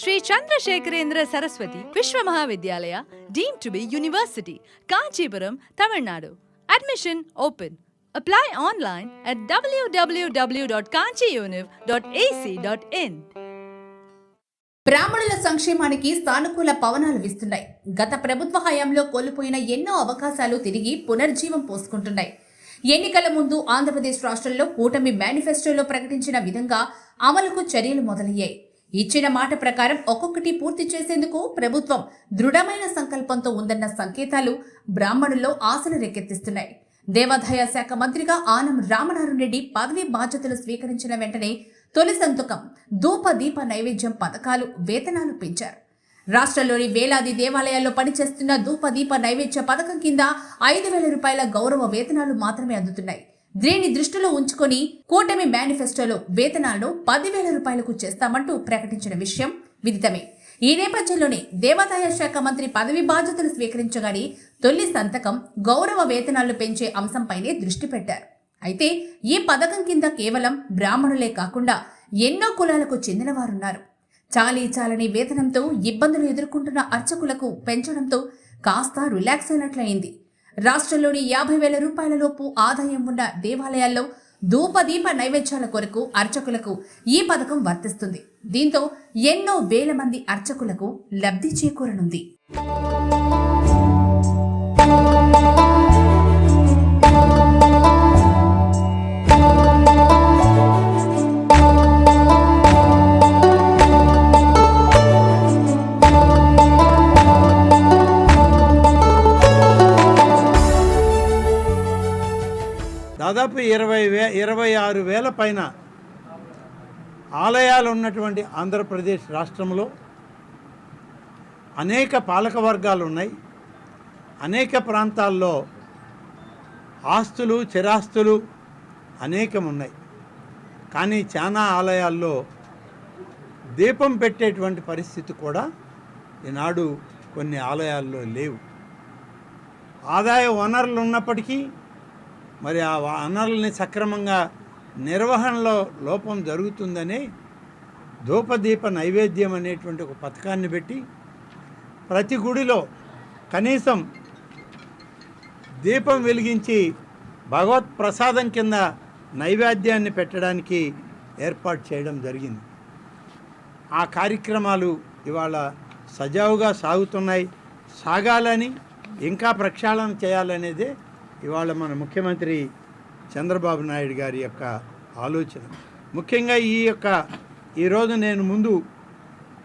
Shri Chandrasekharendra Saraswathi Vishwa Mahavidyalaya deem to be university Kanchipuram Tamil Nadu. Admission open apply online at www.kanchiuniv.ac.in బ్రాహ్మణుల సంక్షేమానికి సానుకూల పవనాలు వీస్తున్నాయి. గత ప్రభుత్వ హయాంలో కోల్పోయిన ఎన్నో అవకాశాలు తిరిగి పునర్జీవం పోసుకుంటున్నాయి. ఎన్నికల ముందు ఆంధ్రప్రదేశ్ రాష్ట్రంలో కూటమి మేనిఫెస్టోలో ప్రకటించిన విధంగా అమలుకు చర్యలు మొదలయ్యాయి. ఇచ్చిన మాట ప్రకారం ఒక్కొక్కటి పూర్తి చేసేందుకు ప్రభుత్వం దృఢమైన సంకల్పంతో ఉందన్న సంకేతాలు బ్రాహ్మణుల్లో ఆశలు రేకెత్తిస్తున్నాయి. దేవాదాయ శాఖ మంత్రిగా ఆనం రామనారాయణ రెడ్డి పదవి బాధ్యతలు స్వీకరించిన వెంటనే తొలి సంతకం ధూప దీప నైవేద్యం పథకాలు వేతనాలు పెంచారు. రాష్ట్రంలోని వేలాది దేవాలయాల్లో పనిచేస్తున్న ధూప దీప నైవేద్య పథకం కింద ఐదు వేల రూపాయల గౌరవ వేతనాలు మాత్రమే అందుతున్నాయి. దీన్ని దృష్టిలో ఉంచుకొని కూటమి మేనిఫెస్టోలో వేతనాలను పదివేల రూపాయలకు చేస్తామంటూ ప్రకటించిన విషయం విదితమే. ఈ నేపథ్యంలోనే దేవాదాయ శాఖ మంత్రి పదవి బాధ్యతలు స్వీకరించగానే తొలి సంతకం గౌరవ వేతనాలు పెంచే అంశంపైనే దృష్టి పెట్టారు. అయితే ఈ పథకం కింద కేవలం బ్రాహ్మణులే కాకుండా ఎన్నో కులాలకు చెందినవారున్నారు. చాలీ చాలని వేతనంతో ఇబ్బందులు ఎదుర్కొంటున్న అర్చకులకు పెంచడంతో కాస్త రిలాక్స్ అయినట్లయింది. రాష్ట్రంలోని యాభై వేల రూపాయల లోపు ఆదాయం ఉన్న దేవాలయాల్లో ధూపదీప నైవేద్యాల కొరకు అర్చకులకు ఈ పథకం వర్తిస్తుంది. దీంతో ఎన్నో వేల మంది అర్చకులకు లబ్ధి చేకూరనుంది. దాదాపు ఇరవై వే ఇరవై ఆరు వేల పైన ఆలయాలు ఉన్నటువంటి ఆంధ్రప్రదేశ్ రాష్ట్రంలో అనేక పాలక వర్గాలు ఉన్నాయి. అనేక ప్రాంతాల్లో ఆస్తులు చిరాస్తులు అనేకం ఉన్నాయి. కానీ చాలా ఆలయాల్లో దీపం పెట్టేటువంటి పరిస్థితి కూడా ఈనాడు కొన్ని ఆలయాల్లో లేవు. ఆదాయ వనరులు ఉన్నప్పటికీ మరి ఆ వనరుల్ని సక్రమంగా నిర్వహణలో లోపం జరుగుతుందని ధూపదీప నైవేద్యం అనేటువంటి ఒక పథకాన్ని పెట్టి ప్రతి గుడిలో కనీసం దీపం వెలిగించి భగవత్ ప్రసాదం కింద నైవేద్యాన్ని పెట్టడానికి ఏర్పాటు చేయడం జరిగింది. ఆ కార్యక్రమాలు ఇవాళ సజావుగా సాగుతున్నాయి. సాగాలని ఇంకా ప్రక్షాళన చేయాలనేదే ఇవాళ మన ముఖ్యమంత్రి చంద్రబాబు నాయుడు గారి యొక్క ఆలోచన. ముఖ్యంగా ఈ యొక్క ఈరోజు నేను ముందు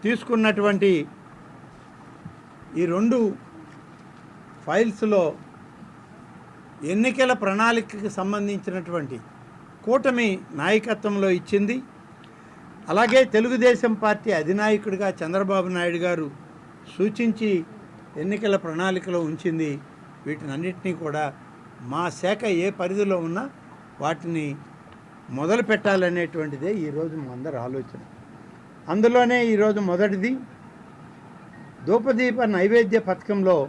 తీసుకున్నటువంటి ఈ రెండు ఫైల్స్లో ఎన్నికల ప్రణాళికకి సంబంధించినటువంటి కూటమి నాయకత్వంలో ఇచ్చింది. అలాగే తెలుగుదేశం పార్టీ అధినాయకుడిగా చంద్రబాబు నాయుడు గారు సూచించి ఎన్నికల ప్రణాళికలో ఉంచింది. వీటినన్నింటినీ కూడా మా శాఖ ఏ పరిధిలో ఉన్నా వాటిని మొదలు పెట్టాలనేటువంటిదే ఈరోజు మా అందరి ఆలోచన. అందులోనే ఈరోజు మొదటిది ధూపదీప నైవేద్య పథకంలో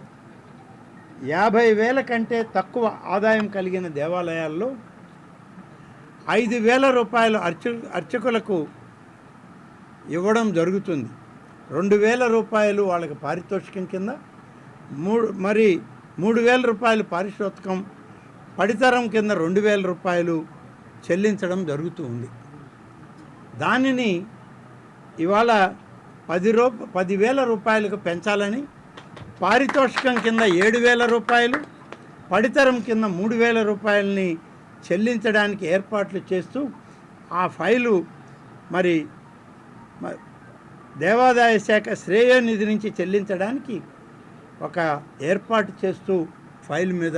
యాభై వేల కంటే తక్కువ ఆదాయం కలిగిన దేవాలయాల్లో ఐదు వేల రూపాయలు అర్చ అర్చకులకు ఇవ్వడం జరుగుతుంది. రెండు వేల రూపాయలు వాళ్ళకి పారితోషికం కింద మూడు మరి మూడు వేల రూపాయలు పారితోషికం పడితరం కింద రెండు వేల రూపాయలు చెల్లించడం జరుగుతూ ఉంది. దానిని ఇవాళ పది రూ పదివేల రూపాయలకు పెంచాలని పారితోషికం కింద ఏడు వేల రూపాయలు పడితరం కింద మూడు వేల రూపాయలని చెల్లించడానికి ఏర్పాట్లు చేస్తూ ఆ ఫైలు మరి మ- దేవాదాయ శాఖ శ్రేయోనిధి నుంచి చెల్లించడానికి ఒక ఏర్పాటు చేస్తూ ఫైల్ మీద